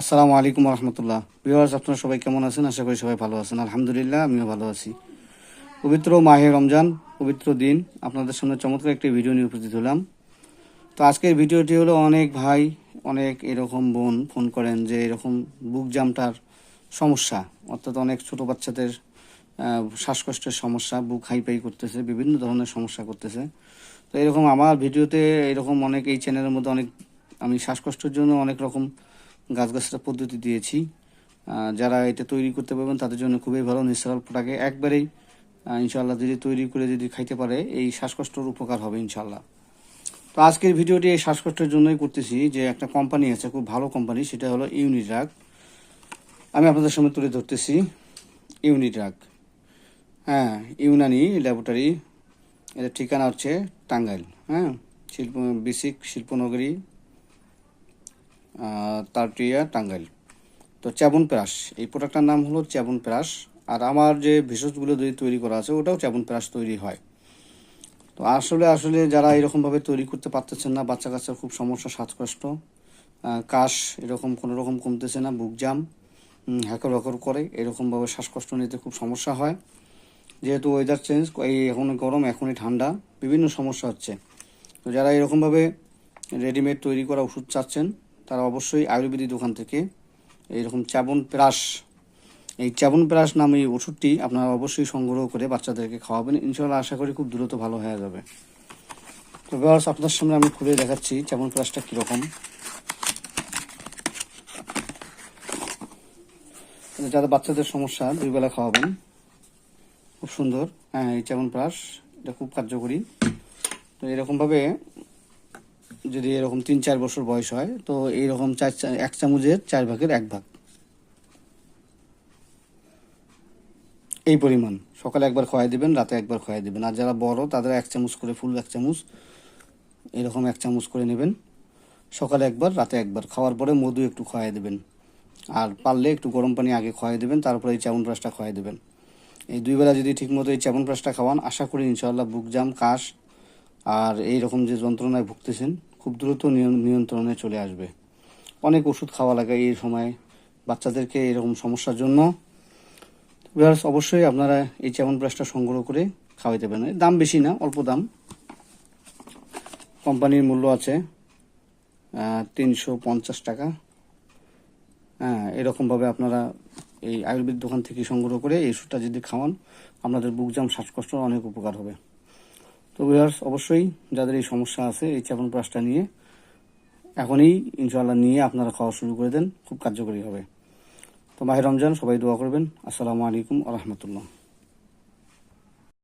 আসসালামু আলাইকুম রহমতুল্লাহ ভিউয়ার্স, আপনারা সবাই কেমন আছেন? আশা করি সবাই ভালো আছেন। আলহামদুলিল্লাহ, আমিও ভালো আছি। পবিত্র মাহে রমজান, পবিত্র দিন। আপনাদের সামনে চমৎকার একটি ভিডিও নিয়ে উপস্থিত হলাম। তো আজকের ভিডিওটি হলো অনেক ভাই, অনেক এরকম বোন ফোন করেন যে এরকম বুক জামটার সমস্যা, অর্থাৎ অনেক ছোট বাচ্চাদের শ্বাসকষ্টের সমস্যা, বুক হাইপাই করতেছে, বিভিন্ন ধরনের সমস্যা করতেছে। তো এরকম আমার ভিডিওতে এরকম অনেক এই চ্যানেলের মধ্যে অনেক আমি শ্বাসকষ্টের জন্য অনেক রকম গাছগাছরা পদ্ধতি দিয়েছি। যারা এটা তৈরি করতে পারবেন, তাদের জন্য খুবই ভালো ন্যাচারাল প্রোডাক্টে একবারেই ইনশাল্লাহ যদি তৈরি করে যদি খাইতে পারে, এই শ্বাসকষ্টর উপকার হবে ইনশাল্লাহ তো আজকের ভিডিওটি এই শ্বাসকষ্টের জন্যই করতেছি যে একটা কোম্পানি আছে, খুব ভালো কোম্পানি সেটা হলো ইউনিড্রাগ আমি আপনাদের সামনে তুলে ধরতেছি ইউনিড্রাগ হ্যাঁ ইউনানি ল্যাবরেটরি এর ঠিকানা হচ্ছে টাঙ্গাইল। হ্যাঁ শিল্প বেসিক শিল্পনগরী তারটিয়া টাঙ্গাইল। তো চ্যাবন প্রাস, এই প্রোডাক্টটার নাম হলো চ্যাবন প্রাস। আর আমার যে ভেষজগুলো যদি তৈরি করা আছে, ওটাও চ্যাবন প্রাস তৈরি হয়। তো আসলে আসলে যারা এরকমভাবে তৈরি করতে পারতেছেন না বাচ্চা কাচ্চার খুব সমস্যা, শ্বাসকষ্ট। কাশ এরকম কোনো রকম কমতেছে না, বুক জাম হ্যাকর হ্যাকর করে, এরকমভাবে শ্বাসকষ্ট নিতে খুব সমস্যা হয়। যেহেতু ওয়েদার চেঞ্জ এই এখন গরম, এখনই ঠান্ডা, বিভিন্ন সমস্যা হচ্ছে। তো যারা এরকমভাবে রেডিমেড তৈরি করা ওষুধ চাচ্ছেন তারা অবশ্যই আয়ুর্বেদিক দোকান থেকে এইরকম চাবন প্রাস এই চাবন প্রাস নামে এই ওষুধটি আপনারা অবশ্যই সংগ্রহ করে বাচ্চাদেরকে খাওয়াবেন। ইনশাল্লাহ আশা করি খুব দ্রুত ভালো হয়ে যাবে। তো বিয়ার্স আপনার সামনে আমি খুলে দেখাচ্ছি চাবন প্রাসটা কীরকম। যাদের বাচ্চাদের সমস্যা, দুই বেলা খাওয়াবেন। খুব সুন্দর। হ্যাঁ এই চাবন প্রাস এটা খুব কার্যকরী। তো এরকমভাবে যদি এরকম তিন, চার বছর বয়স হয়, তো এইরকম চার এক চামচের চার ভাগের এক ভাগ। এই পরিমাণ। সকালে একবার খাওয়াই দিবেন, রাতে একবার খাওয়াই দিবেন। আর যারা বড়, তাদের এক চামচ করে ফুল, এক চামচ, এরকম এক চামচ করে নেবেন। সকালে একবার, রাতে একবার। খাওয়ার পরে মধু একটু খাওয়াই দেবেন। আর পারলে একটু গরম পানি আগে খাওয়াই দেবেন, তারপরে এই চাউন ব্রাশটা খাওয়াই দেবেন। এই দুই বেলা যদি ঠিকমতো এই চাবন ব্রাশটা খাওয়ান, আশা করি ইনশাআল্লাহ বুক জাম কাশ, আর এই রকম যে যন্ত্রণায় ভুগতেছেন খুব দ্রুত নিয়ন- নিয়ন্ত্রণে চলে আসবে। অনেক ওষুধ খাওয়া লাগে এই সময় বাচ্চাদেরকে এরকম সমস্যার জন্য। অবশ্যই আপনারা এই চাবন ব্রাশটা সংগ্রহ করে খাওয়াইতে পারেন। দাম বেশি না, অল্প দাম। কোম্পানির মূল্য আছে তিনশো পঞ্চাশ টাকা। হ্যাঁ এরকমভাবে আপনারা এই আয়ুর্বেদ দোকান থেকে সংগ্রহ করে এই ওষুধটা যদি খাওয়ান, আপনাদের বুকজাম, শ্বাসকষ্ট অনেক উপকার হবে। তো ভিউয়ার্স অবশ্যই যাদের এই সমস্যা আছে, এই চাপন প্রাসটা নিয়ে এখনই ইনশাআল্লাহ নিয়ে আপনারা খাওয়া শুরু করে দেন, খুব কার্যকরী হবে। তো মাহে রমজান, সবাই দোয়া করবেন। আসসালামু আলাইকুম আ রহমতুল্লাহ।